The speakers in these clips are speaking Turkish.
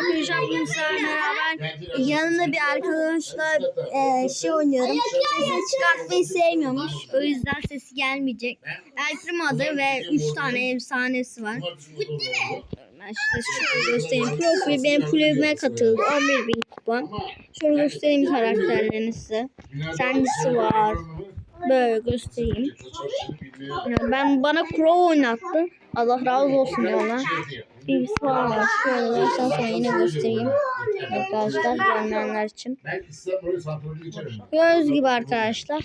Bugün sizlerle beraber yanımda bir arkadaşla e, şey oynuyorum. Sesini çıkartmayı sevmiyormuş. O yüzden sesi gelmeyecek. Elfrim adı ve 3 tane efsanesi var. Ben size şöyle göstereyim. Profil benim kulübüme katıldı. 11 bin kupa. Şöyle göstereyim karakterlerini size. Kendisi var. Böyle göstereyim. Yani ben bana Crow oynattı. Allah razı olsun ona. Birisi var var. Şöyle versem sonra yine göstereyim. Arkadaşlar görmeyenler için. Göz gibi arkadaşlar.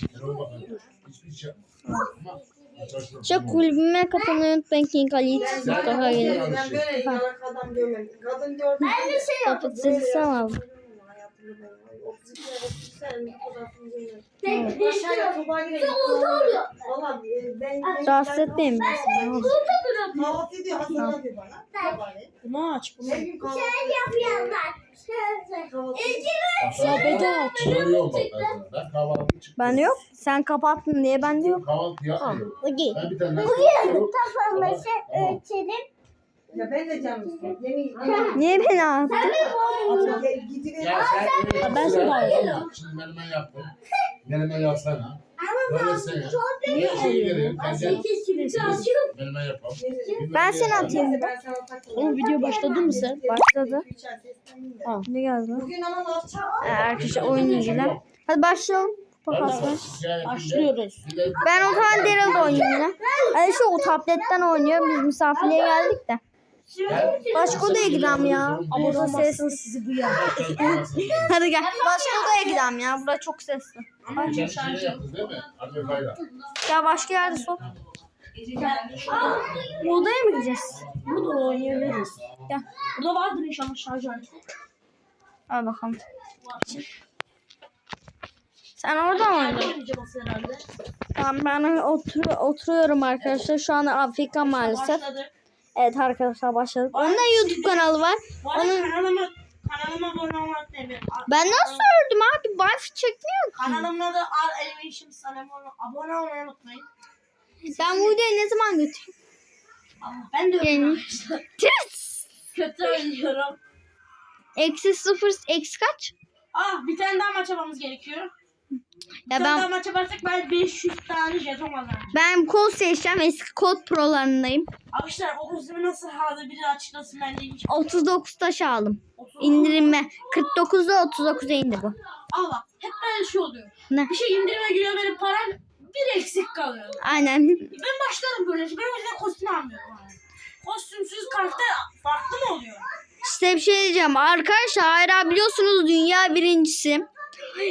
Şu kulübüme katılmayı unutmayın King Ali adam görmedim. Kadın gördüm. Ben de şey sesi ama. Rahatsız etmeyin beni. Kahvaltı ediyor hazırlanıyor bana. Sabahleyin. Bunu aç. Bunu. Kahvaltı kahvaltı Sohbeti aç. Söylüyorum bak ben sana. Ben kahvaltı çıktım. Ben yok. Sen kapattın diye ben de yok. Kahvaltı yapmıyorum. Bugün. Ben bir tane Bugün Tamam. Ya ben de canım istiyorum. Niye beni gidiver. Ya sen ben sana aldım. Şimdi menemen yaptım. Menemen yapsana. Sen. Niye Şey menemen yapalım. Ben seni atayım. Oğlum video başladı mı sen? Başladı. Ha. Ne geldi? Bugün ama. Ee, Arkadaşlar oynayacağım. Hadi başlayalım. Pakasla. Başlıyoruz. Ben o zaman Daryl'da. Yani şu o tabletten oynuyor. Biz misafirliğe geldik de. Başka odaya gidelim ya. Burada sesli. sizi duyar. Hadi gel. Başka odaya gidelim ya. Burada çok sesli. Ya başka yerde sok. Bu odaya mı gideceğiz? Burada oynayabiliriz. Gel. Burada vardır inşallah şarj aleti. Al bakalım. Sen orada mı herhalde. Tamam ben otur oturuyorum arkadaşlar. Şu an Afrika maalesef. Başladık. Evet arkadaşlar başladık. Onun da YouTube kanalı var. Onun kanalıma, kanalıma abone olmak demek. ben nasıl ördüm abi? Wifi çekmiyor ki. Kanalımda da Ar Animation Sanem abone olmayı unutmayın. Ben bu videoyu ne zaman götüreyim? Ben de Yani. Tüs! kötü oynuyorum. Eksi sıfır, eksi kaç? Ah bir tane daha maç yapmamız gerekiyor. Ya ben maç yaparsak ben 500 tane jeton kazanacağım. ben kod seçeceğim. Eski kod prolarındayım. Arkadaşlar o kostümü nasıl aldı biri açıklasın ben de hiç. 39 taş aldım. 30. İndirime. 49'da 39'a indi bu. Allah hep böyle şey oluyor. Ne? Bir şey indirime giriyor benim param bir eksik kalıyor. Aynen. Ben başlarım böyle. Ben o yüzden kostüm almıyorum. abi. Kostümsüz karakter farklı mı oluyor? Size bir şey diyeceğim. Arkadaşlar Hayra biliyorsunuz dünya birincisi.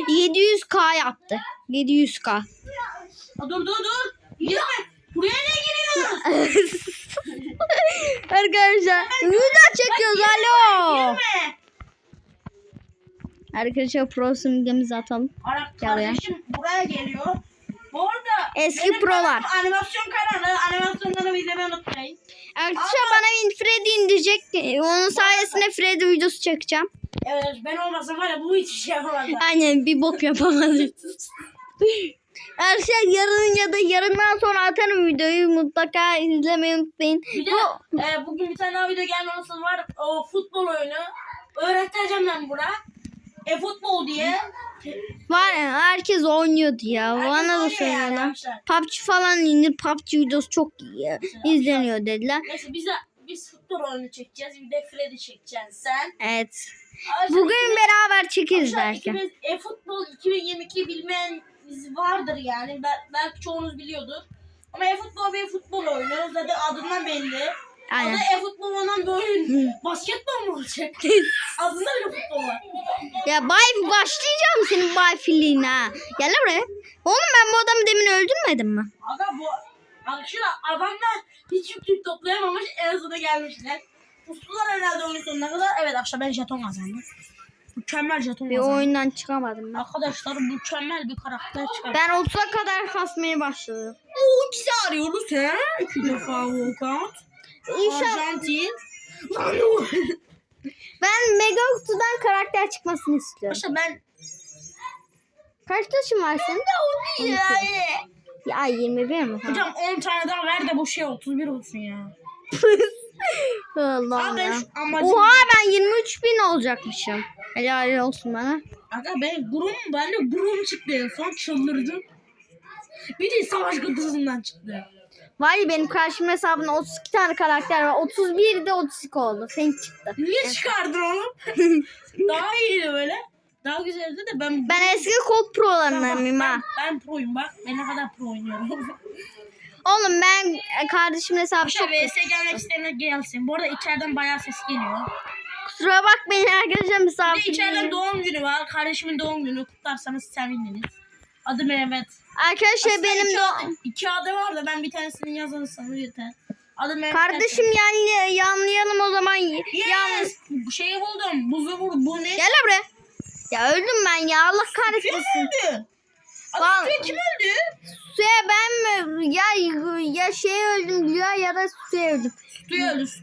700k yaptı. 700k. Aa, dur dur dur. Girme. Buraya ne giriyorsun? Arkadaşlar video çekiyoruz alo. Girme. Arkadaşlar pro simgemizi atalım. Ara, Gel buraya geliyor. Bu arada Eski prolar. Animasyon kanalı. Animasyonlarımı izlemeyi unutmayın. Arkadaşlar bana bir Freddy indirecek. Onun sayesinde Freddy videosu çekeceğim. Evet ben olmasam var ya bu hiçbir şey yapamazlar. Aynen bir bok yapamadık. Arkadaşlar yarın ya da yarından sonra atarım videoyu. Mutlaka izlemeyi unutmayın. Bir de e, bugün bir tane daha video gelmemesi var. O futbol oyunu. Öğreteceğim ben buna. E futbol diye. Var ya herkes oynuyordu ya. Herkes Bana da yani söylüyorlar. arkadaşlar. PUBG falan indir. PUBG videosu çok iyi. izleniyor dediler. Neyse biz de biz futbol oyunu çekeceğiz. Bir de Freddy çekeceksin sen. Evet. Bugün beraber çekeriz belki. e-futbol 2022 bilmeyeniniz vardır yani. Bel- belki çoğunuz biliyordur. Ama e-futbol bir futbol oyunu. Zaten adından belli. Aynen. Adı e-futbol olan bir oyun. Basketbol mu olacak? Adında bile futbol var. Ya bay başlayacağım senin bay filiğine ha. Gel lan buraya. Oğlum ben bu adamı demin öldürmedim mi? Aga bu Arkadaşlar adamlar hiç yüklük toplayamamış en sona gelmişler. Pustular herhalde oyun sonuna kadar. Evet arkadaşlar ben jeton kazandım. Mükemmel jeton Bir kazandım. oyundan çıkamadım ben. Arkadaşlar mükemmel bir karakter çıkardım. Ben 30'a kadar kasmaya başladım. İkisi arıyoruz he. İki defa walkout. İnşallah Arjantin. ben Mega Kutu'dan karakter çıkmasını istiyorum. Arkadaşlar ben Kaç taşın var senin? Ya 21 mi? Hocam 10 tane daha ver de bu şey 31 olsun ya. Allah Abi ya. amacım Oha ben 23 bin olacakmışım. Helal olsun bana. Aga ben gurum, ben de gurum çıktı en son çıldırdım. Bir de savaş kutusundan çıktı. Var ya benim karşıma hesabımda 32 tane karakter var. 31 de 32 oldu. Sen çıktı. Niye çıkardın oğlum? Daha iyiydi böyle. Daha güzeldi de ben... Ben eski kod prolarındanım ha. ben, ben proyum bak. Ben ne kadar pro oynuyorum. Oğlum ben e, kardeşimin hesabı çok Aşağı VS gelmek isteyenler gelsin. Bu arada içeriden bayağı ses geliyor. Kusura bakmayın arkadaşlar Bir de misafir. içeriden doğum günü var. Kardeşimin doğum günü. Kutlarsanız seviniriz. Adı Mehmet. Arkadaşlar Aslında benim adı, iki adı var da ben bir tanesini yazarsanız yeter. Adı Mehmet. kardeşim yani yanlayalım o zaman. Yalnız Yes. Bu Şeyi buldum. Buzu vur. Bu ne? gel buraya. Ya öldüm ben ya Allah Kim kahretsin. öldü? Lan- Suya kim öldü? Suya ben mi? Ya ya şey öldüm ya ya da suya öldüm. Suya öldü. Su,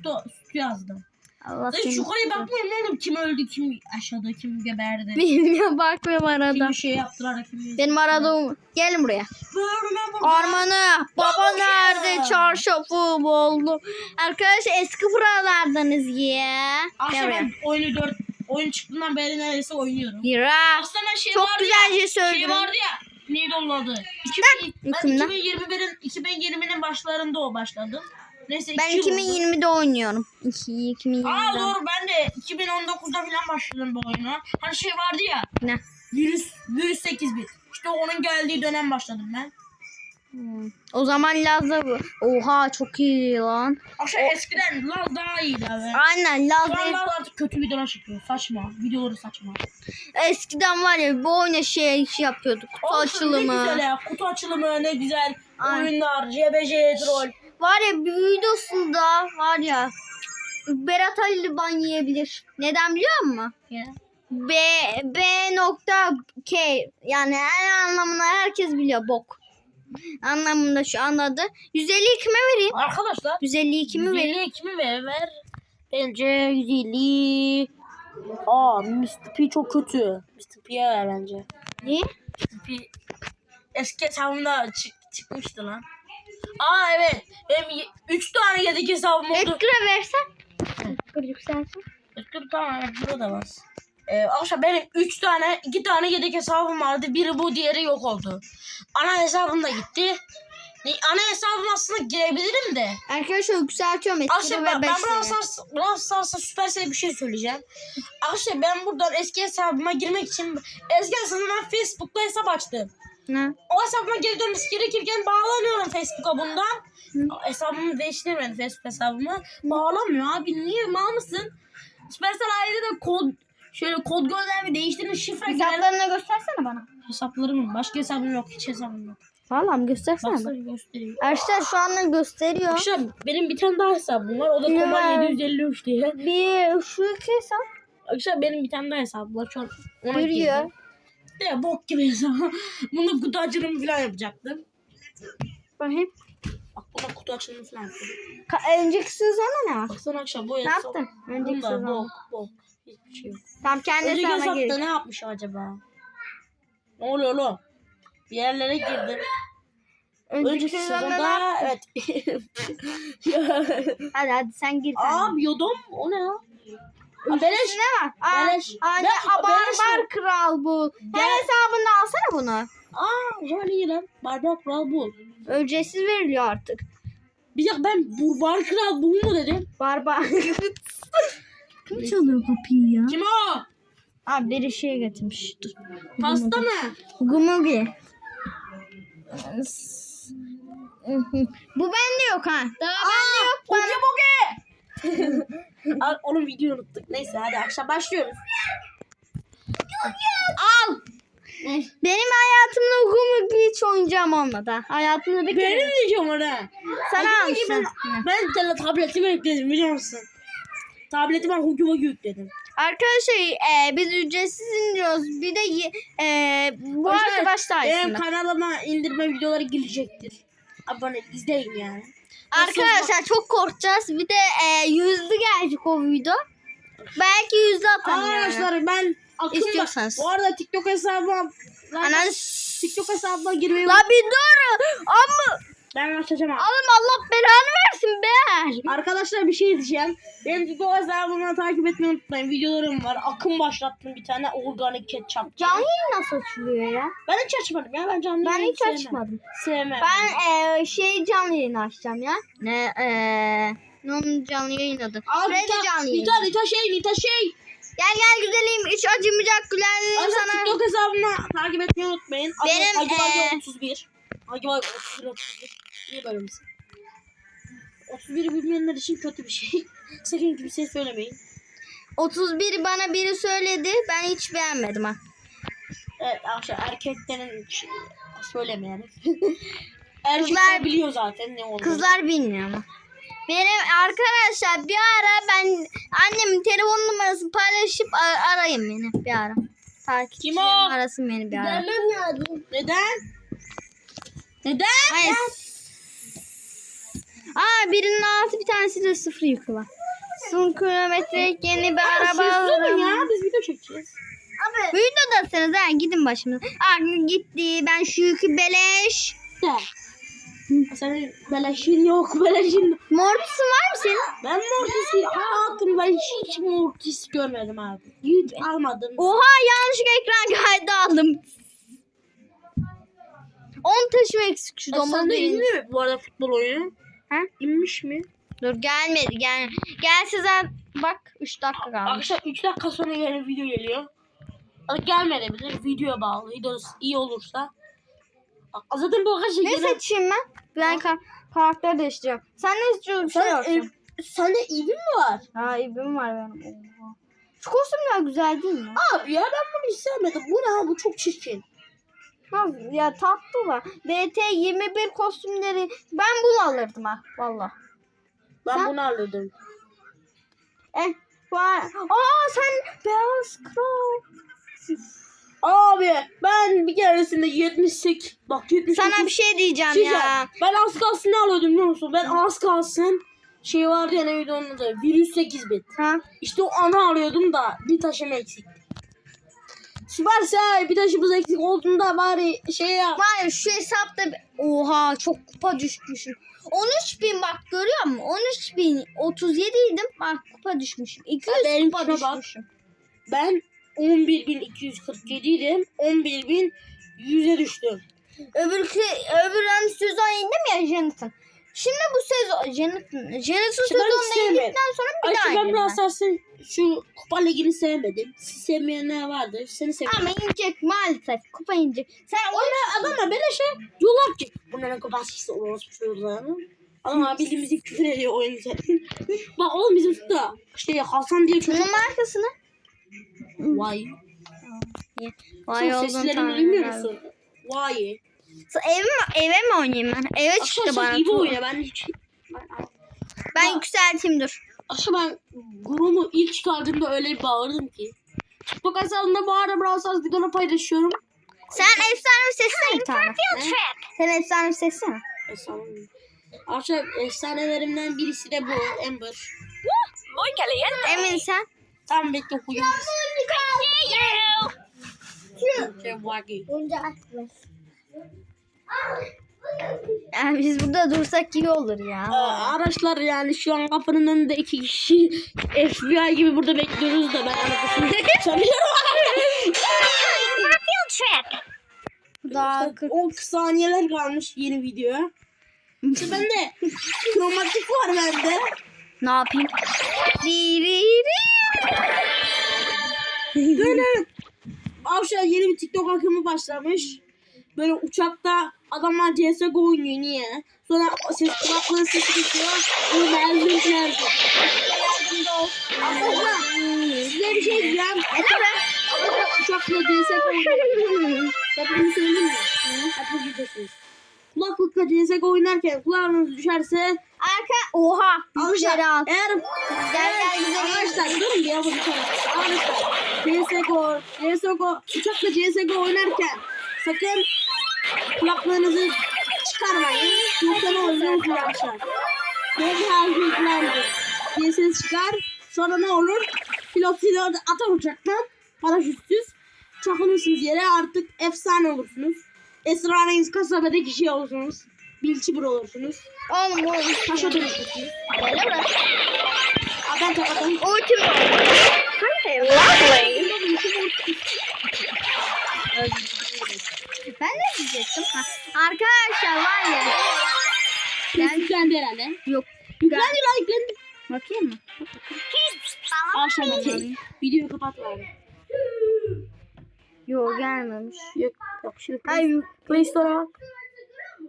su yazdım. Allah Ben seni. yukarıya bakmıyorum oğlum. Kim öldü, kim aşağıda, kim geberdi. Bilmiyorum bakmıyorum arada. Kim bir şey yaptılar, kim Benim arada gelin buraya. Armanı baba nerede çarşafım oldu. Arkadaşlar eski buralardanız ya. Akşam ben oyunu 4 oyun çıktığından beri neredeyse oynuyorum. Yürü. Aslında ben şey Çok vardı güzel ya, şey söyledin. Şey vardı ya. Neydi onun adı? İki, ben Yakında. 2021'in 2020'nin başlarında o başladım. Neyse Ben iki yıl oldu. 2020'de oynuyorum. 2 Aa 2020'de. doğru ben de 2019'da falan başladım bu oyuna. Hani şey vardı ya. Ne? Virüs, virüs 8 bit. İşte onun geldiği dönem başladım ben. Hmm. O zaman Laz'da bu. Oha çok iyi lan. Aşağı eskiden Laz daha iyiydi abi. Aynen Laz Şu an Laz artık kötü videolar çekiyor. Saçma. Videoları saçma. eskiden var ya bu oyuna şey, şey yapıyorduk. Kutu Olsun, Ne güzel açılımı. ya. Kutu açılımı ne güzel. Aynen. Oyunlar, CBC, troll. Var ya bir videosunda var ya Berat Ali ban yiyebilir. Neden biliyor musun? Ya. B B nokta K yani her anlamına herkes biliyor bok. Anlamında şu anladı. 150 kime vereyim? Arkadaşlar 150 kimi vereyim? 150 kimi ver, ver? Bence 150. Aa Mr. P çok kötü. Mr. P'ye ver bence. Niye? Mr. P eski hesabımda çık, çıkmıştı lan. Aa evet. Benim 3 tane yedik hesabım oldu. Edgar'a versen. Edgar yükselsin. Dur tamam burada da var. Ee, akşam benim 3 tane 2 tane yedek hesabım vardı. Biri bu diğeri yok oldu. Ana hesabım da gitti. Ana hesabım aslında girebilirim de. Arkadaşlar yükseltiyorum Akşam ve ben, ben 5 Brawl Stars, Brawl Stars'a Supercell'e bir şey söyleyeceğim. Akşam ben buradan eski hesabıma girmek için eski hesabıma Facebook'ta hesap açtım. Ne? O hesabıma geri dönmesi gerekirken bağlanıyorum Facebook'a bundan. Hesabımı değiştirmedim Facebook hesabımı. Bağlamıyor abi niye mal mısın? Supercell ailede de kod şöyle kod gönderme değiştirmiş şifre girer. Hesaplarını göstersene bana. Hesaplarım başka hesabım yok hiç hesabım yok. Valla mı göstersene Baksana göstereyim. Arkadaşlar şu anda gösteriyor. Akşam benim bir tane daha hesabım var. O da Tomal var? 753 diye. Bir şu iki hesap. Akşam benim bir tane daha hesabım var. Şu an ona girdim. De bok gibi hesap. Bunda kutu açılımı falan yapacaktım. Bakayım. Buna kutu açılımı falan yaptım. Ka- önceki sezonda ne var? Baksana akşam bu Ne yaptın? Önceki Bunda sezonda. bok bok. Hiçbir şey yok. Tam kendi Önceki hesabına hesapta gir. ne yapmış acaba? Ne oluyor oğlum? Bir yerlere girdim. Önceki sezonda ne evet. Ya. Hadi hadi sen gir. Aa biyodom o ne ya? Beleş. Ne var? Aa, Beleş. Anne Beleş- beleş barbar mi? kral bu. Her Gel. hesabında alsana bunu. Aa şöyle iyi lan. Barbar kral bu. Ücretsiz veriliyor artık. Bir dakika ben burbar kral bu mu dedim? Barbar. Kim çalıyor kapıyı ya? Kim o? Abi biri şey getirmiş. Dur. Pasta mı? Gumugi. Bu bende yok ha. Daha bende yok. Oge boge. Al, onun videoyu unuttuk. Neyse hadi akşam başlıyoruz. Al. Benim hayatımda Gumugi hiç oyuncağım olmadı. ha. Hayatımda bir kere. Benim diyeceğim ona. Sana Bugi almışsın. Ben, ben tele tabletime yükledim biliyor musun? Tabletime Bugi yükledim. Arkadaşlar e, biz ücretsiz indiriyoruz. Bir de ye- e, bu Arkadaşlar, arkadaş Benim kanalıma indirme videoları gelecektir. Abone izleyin yani. Arkadaşlar çok korkacağız. Bir de e, yüzlü gelecek o video. Belki yüzlü atarım yani. Arkadaşlar ben akımda. İstiyorsanız. Bu arada TikTok hesabıma Anan TikTok hesabıma girmeyi La bir dur. Ama ben açacağım abi. oğlum Allah belanı versin. Ber. Arkadaşlar bir şey diyeceğim. Benim TikTok hesabımı takip etmeyi unutmayın. Videolarım var. Akım başlattım bir tane organik ketçap. Canlı yayın nasıl açılıyor ya? Ben hiç açmadım ya. Ben canlı Ben yayın hiç sevmem. açmadım. Sevmem. Ben eee, şey canlı yayın açacağım ya. Ne eee ne onun canlı yayın adı? Nita, canlı yayın. Nita, Nita şey, Nita şey. Gel gel güzelim hiç acımayacak güler yüzlü Arkadaşlar sana. TikTok hesabımı takip etmeyi unutmayın. Benim, Hacı Vali eee, 31. Hacı Vali 31 31. Niye böyle misin? 31'i bilmeyenler için kötü bir şey. Sakın kimseye söylemeyin. 31 bana biri söyledi. Ben hiç beğenmedim ha. Evet arkadaşlar erkeklerin söylemeyelim. Erkekler biliyor zaten ne olduğunu. Kızlar bilmiyor ama. Benim arkadaşlar bir ara ben annemin telefon numarasını paylaşıp a- arayın beni bir ara. Takipçilerim Kim o? arasın beni bir ara. Neden? Neden? Hayır. Aa birinin altı bir tanesi de sıfır yükü var. Son kilometre yeni bir araba durun ya biz video çekeceğiz. Videodasınız ha gidin başımıza. Aa gitti ben şu yükü beleş. De. Senin beleşin yok beleşin. Mortis'in var mı senin? Ben Mortis'i hayatımda hiç, hiç Mortis görmedim abi. Hiç almadım. Oha yanlışlıkla ekran kaydı aldım. 10 taşım eksik şu E, domuz sen de değil. mi bu arada futbol oyunu? Ha? İnmiş mi? Dur gelmedi gel. Gel size bak 3 dakika kalmış. Arkadaşlar 3 dakika sonra yeni video geliyor. Gelmeyebilir. Videoya bağlı. Video iyi olursa. Zaten bu arkadaşlar Ne genel- seçeyim ben? Ben ka- karakter değiştireceğim. Sen ne istiyorsun? Şey Sen, yapacağım. e, sende iyi mi var? Ha ibim var benim. Oha. Şu kostümler güzel değil mi? Abi ya ben bunu hiç sevmedim. Bu ne? Bu çok çirkin. Ya tatlı var. BT 21 kostümleri ben bunu alırdım ha valla. Ben Sen- bunu alırdım. Eh var. Aa sen beyaz kral. Abi ben bir keresinde 78 bak 78 Sana bir şey diyeceğim Şey ya. diyeceğim, Ben az kalsın alıyordum biliyor musun? Ben az kalsın şey vardı ya neydi onun adı? Virüs 8 bit. Ha? İşte o anı alıyordum da bir taşım eksik. Süpersel bir taşımız eksik olduğunda bari şey yap. Var ya şu hesapta oha çok kupa düşmüşüm. 13 bin bak görüyor musun? 13 bin 37 idim bak kupa düşmüşüm. 200 benim kupa şuna bak. düşmüşüm. Ben 11.247 idim. 11.100'e düştüm. Öbür öbür hani sezon indim ya Janet'ın. Şimdi bu sezon Janet'ın Janet'ın İşte sezonuna indikten sonra bir Ayşe daha ben biraz Stars'ın şu kupa ligini sevmedim. Siz sevmeyenler vardır. Seni sevmedim. Ama inecek maalesef kupa inecek. Sen Ona adama böyle şey diyorlar ki bunların kupası orospu çocuklarını. Adam bildiğimiz gibi küfür ediyor oyuncu. Bak oğlum bizim da şey Hasan diye çocuk. Bunun markasını Vay. Vay oğlum seslerini bilmiyor musun? Vay. Eve mi, eve mi oynayayım ben? Eve çıktı Akşam bana. sen iyi oyna ben hiç. Ben yükselteyim dur. Akşam ben Grom'u ilk çıkardığımda öyle bağırdım ki. TikTok hesabımda bu arada Brawl Stars videoları paylaşıyorum. Sen efsane bir tane. Sen efsane bir sesine. Efsane. Arkadaşlar efsanelerimden birisi de bu Ember. Emin sen. Tam bekle okuyayım. Şey, Waggy. Yani biz burada dursak iyi olur ya. Aa, Araçlar yani şu an kapının önünde iki kişi FBI gibi burada bekliyoruz da ben anlatayım. Sanıyorum. Daha 10 saniyeler kalmış yeni videoya. İşte bende kromatik var bende. ne yapayım? Ri ri ri. Böyle Avşar yeni bir TikTok akımı başlamış. Böyle uçakta adamlar CSGO oynuyor niye? Sonra ses kulaklığın sesi geçiyor. Onu beğendim çerdi. Arkadaşlar size bir şey diyeceğim. Arkadaşlar uçakla CSGO oynuyor. Bunu söyleyeyim mi? Hadi gidiyorsunuz. Kulaklıkla CSGO oynarken kulağınız düşerse Arka oha. Yükleri al. eğer Gel gel güzelim. Arkadaşlar durun bir yapalım. Arkadaşlar CSGO, CSGO, uçakla CSGO oynarken sakın kulaklığınızı çıkarmayın. Yoksa ne olur arkadaşlar? Halde yüklendi. diye ses çıkar. Sonra ne olur? Pilot orada atar uçaktan. Paraşütsüz. Çakılırsınız yere artık efsane olursunuz. Esrarengiz kasabadaki şey olursunuz. Bilçi bro olursunuz. Oğlum oğlum. Taş oturursunuz. Gel lan. Aa, ben kapatalım. Ultim. Lovely. Ben de diyecektim. Ha. Arkadaşlar var ya. Ses yüklendi herhalde. Yok. Yüklendi lan yüklendi. Bakayım mı? Aşağıdaki videoyu kapat abi. Yok gelmemiş. Yok yok şimdi Hayır. Play Store'a bak.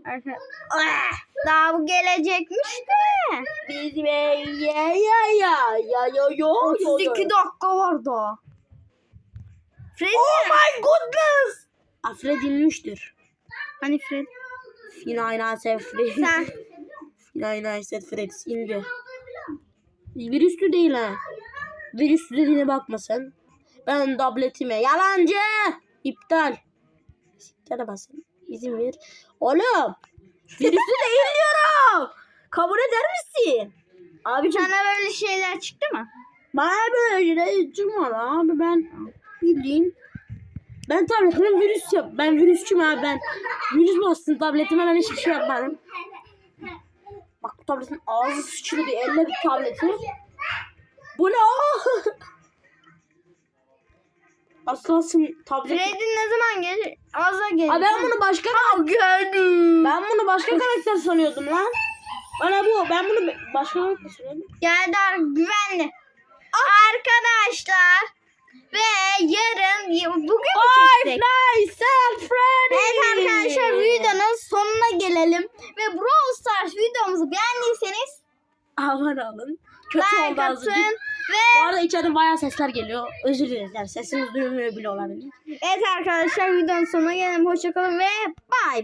Arka... Ah, Daha bu gelecekmiş de. Bizim ya ya ya ya ya yo 32 dakika var daha. Oh my goodness. Afred inmiştir. Hani Fred? Yine I said Fred indi. Virüslü değil ha. Virüslü dediğine bakma sen. Ben tabletime yalancı. İptal. İptale basın. İzin ver. Oğlum. Virüslü değil diyorum. Kabul eder misin? Abi sana böyle şeyler çıktı mı? bana böyle şeyler çıkmadı abi ben bildiğin ben tabletime virüs yap. Ben virüsçüyüm abi ben. Virüs bastın tabletime ben hiçbir şey yapmadım. Bak bu tabletin ağzı sıçradı. Elle bir tableti. Bu ne o? Aslansın tablet. Fred'in ne zaman gelir? Az'a gelir. Aa, ben bunu başka gördüm. ben bunu başka karakter sanıyordum lan. Bana bu ben bunu başka karakter sanıyordum. Geldi güvenli. Arkadaşlar ve yarın bugün mü çektik? and Freddy. Evet arkadaşlar videonun sonuna gelelim. Ve Brawl Stars videomuzu beğendiyseniz Abone olun. Kötü like oldu azıcık. atın. Bu Ve arada içeriden bayağı sesler geliyor. Özür dileriz. Yani sesiniz duyulmuyor bile olabilir. evet arkadaşlar videonun sonuna gelelim. Hoşçakalın ve bay bay.